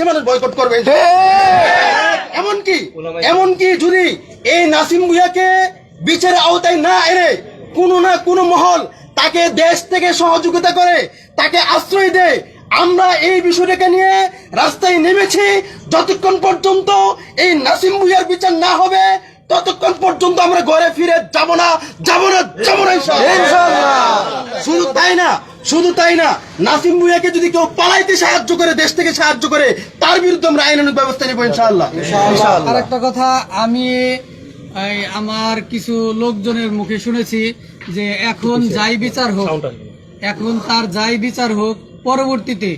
বাংলাদেশের মানুষ বয়কট করবে। এমনকি এমনকি যদি এই নাসিম ভুইয়াকে বিচারের আওতায় না এনে কোনো না কোনো মহল তাকে দেশ থেকে সহযোগিতা করে তাকে আশ্রয় দেয় আমরা এই বিষয়টাকে নিয়ে রাস্তায় নেমেছি। যতক্ষণ পর্যন্ত এই নাসিম ভুইয়ার বিচার না হবে ততক্ষণ পর্যন্ত আমরা ঘরে ফিরে যাব না যাব না যাব না শুধু তাই না শুধু তাই না নাসিম ভুইয়াকে যদি কেউ পালাইতে সাহায্য করে দেশ থেকে সাহায্য করে তার বিরুদ্ধে আমরা আইনানুগ ব্যবস্থা নেব ইনশাআল্লাহ। আর একটা কথা আমি আমার কিছু লোকজনের মুখে শুনেছি যে এখন যাই বিচার হোক এখন তার যাই বিচার হোক পরবর্তীতে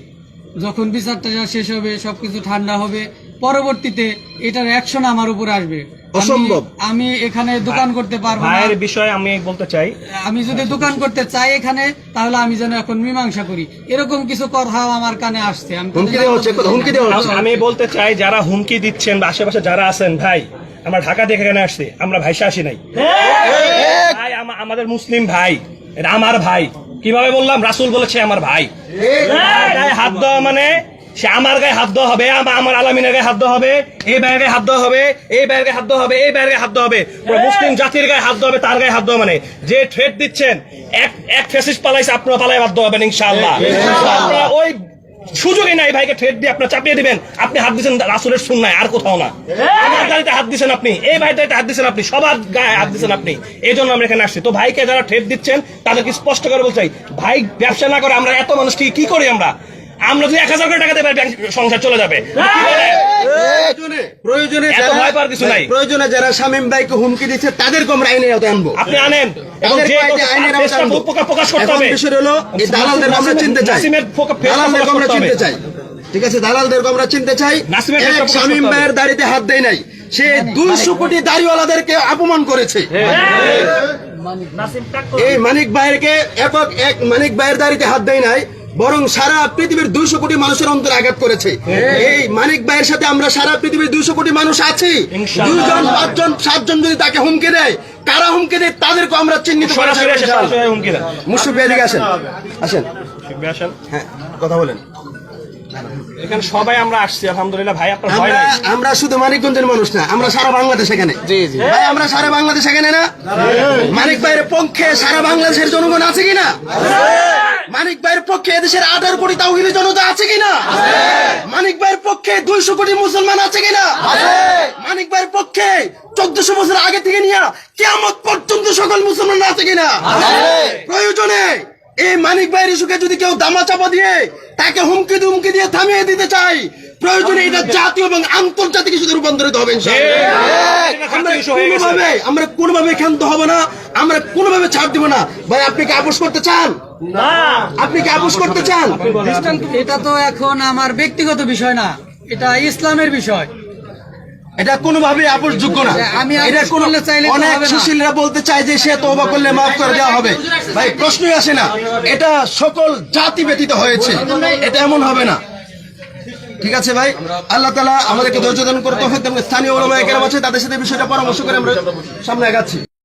যখন বিচারটা শেষ হবে সবকিছু ঠান্ডা হবে পরবর্তীতে এটার অ্যাকশন আমার উপর আসবে। অসম্ভব। আমি এখানে দোকান করতে পারব ভাইয়ের বিষয়ে আমি বলতে চাই। আমি যদি দোকান করতে চাই এখানে তাহলে আমি যেন এখন মীমাংসা করি। এরকম কিছু কথাও আমার কানে আসছে। আমি হুমকি দেওয়া হচ্ছে হুমকি দেওয়া হচ্ছে। আমি বলতে চাই যারা হুমকি দিচ্ছেন বা আশেপাশে যারা আছেন ভাই আমরা ঢাকা থেকে এখানে আসছি আমরা ভাইসা আসি নাই। ভাই আমাদের মুসলিম ভাই এটা আমার ভাই। কীভাবে বললাম? রাসুল বলেছে আমার ভাই হাত দেওয়া মানে সে আমার গায়ে হাত দেওয়া হবে আমা- আমার আলামিনের গায়ে হাত দেওয়া হবে এই ভাইয়ের গায়ে হাত দেওয়া হবে এই ভাইয়ের গায়ে হাত দেওয়া হবে এই ভাইয়ের গায়ে হাত দেওয়া হবে। পুরো মুসলিম জাতির গায়ে হাত দেওয়া হবে তার গায়ে হাত দেওয়া মানে। যে থ্রেট দিচ্ছেন এক এক ফেসিস পালাইছে আপনারা পালাই বাধ্য হবেন ইনশাআল্লাহ। আপনারা ওই সুযোগই নাই ভাইকে থ্রেট দিয়ে আপনার চাপিয়ে দিবেন। আপনি হাত দিচ্ছেন রাসুলের সুন্নায় আর কোথাও না। আমার গাড়িতে হাত দিচ্ছেন আপনি এই ভাইটাতে হাত দিচ্ছেন আপনি সবার গায়ে হাত দিচ্ছেন আপনি। এই জন্য আমরা এখানে আসছি। তো ভাইকে যারা থ্রেট দিচ্ছেন তাদেরকে স্পষ্ট করে বলতে চাই ভাই ব্যবসা না করে আমরা এত মানুষ কি কি করি আমরা? আমরা যদি এক হাজার কোটি টাকা দেবে সংসার চলে যাবে। প্রয়োজনে এত ভয় পাওয়ার কিছু নাই। প্রয়োজনে যারা শামীম ভাইকে হুমকি দিচ্ছে তাদেরকে আমরা আইনের আওতায় আনব। আপনি আনেন। এবং যে আইনের আওতায় আনব। প্রকাশ করতে হবে। বিষয় হলো এই দালালদেরকে আমরা চিনতে চাই। প্রকাশ আমরা চিনতে চাই। ঠিক আছে দালালদেরকে আমরা চিনতে চাই। নাসিমের এক শামীম ভাইয়ের দাড়িতে হাত দেয় নাই। সে দুইশো কোটি দাড়িওয়ালাদেরকে অপমান করেছে। এই মানিক ভাইয়েরকে একক এক মানিক ভাইয়ের দাড়িতে হাত দেয় নাই। বরং সারা পৃথিবীর দুইশো কোটি মানুষের অন্তরে আঘাত করেছে। এই মানিক ভাইয়ের সাথে আমরা সারা পৃথিবীর দুইশো কোটি মানুষ আছি। দুইজন পাঁচজন সাতজন যদি তাকে হুমকি দেয় কারা হুমকি দেয় তাদেরকে আমরা চিহ্নিত ভাই এদিকে আসেন। আসেন। হ্যাঁ কথা বলেন। এখানে সবাই আমরা আসছি আলহামদুলিল্লাহ। ভাই আপনার ভয় আমরা নাই? আমরা শুধু মানিকগঞ্জের মানুষ না আমরা সারা বাংলাদেশ এখানে। জি জি। ভাই আমরা সারা বাংলাদেশ এখানে না? মানিক ভাইয়ের পক্ষে সারা বাংলাদেশের জনগণ আছে কিনা? মানিক ভাইয়ের পক্ষে এদেশের আঠারো কোটি তাওহিদি জনতা আছে কিনা? মানিক ভাইয়ের পক্ষে দুইশো কোটি মুসলমান আছে কিনা? মানিক ভাইয়ের পক্ষে চোদ্দশো বছর আগে থেকে নিয়ে কেমন পর্যন্ত সকল মুসলমান আছে কিনা? প্রয়োজনে এই মানিক ভাই ইস্যুকে যদি কেউ দামা চাপা দিয়ে তাকে হুমকি দুমকি দিয়ে থামিয়ে দিতে চাই প্রয়োজনে এটা জাতীয় এবং আন্তর্জাতিক ইস্যুতে রূপান্তরিত হবে ইনশাআল্লাহ। আমরা কোনোভাবে আমরা কোনোভাবে ক্ষান্ত হব না আমরা কোনোভাবে ছাড় দিব না। ভাই আপনি কি আপোষ করতে চান? আপনি কি আপোষ করতে চান? এটা তো এখন আমার ব্যক্তিগত বিষয় না এটা ইসলামের বিষয়। এটা কোনোভাবে আপোষ যোগ্য না আমি এটা কোনো তো অনেক সুশীলরা বলতে চায় যে সে তওবা করলে মাফ করে দেওয়া হবে। ভাই প্রশ্নই আসে না। এটা সকল জাতি ব্যতীত হয়েছে। এটা এমন হবে না। ঠিক আছে ভাই? আল্লাহ তালা আমাদেরকে ধৈর্য দান করতে হবে স্থানীয় ওলামায়ে কেরাম আছে তাদের সাথে বিষয়টা পরামর্শ করে আমরা সামনে আগাচ্ছি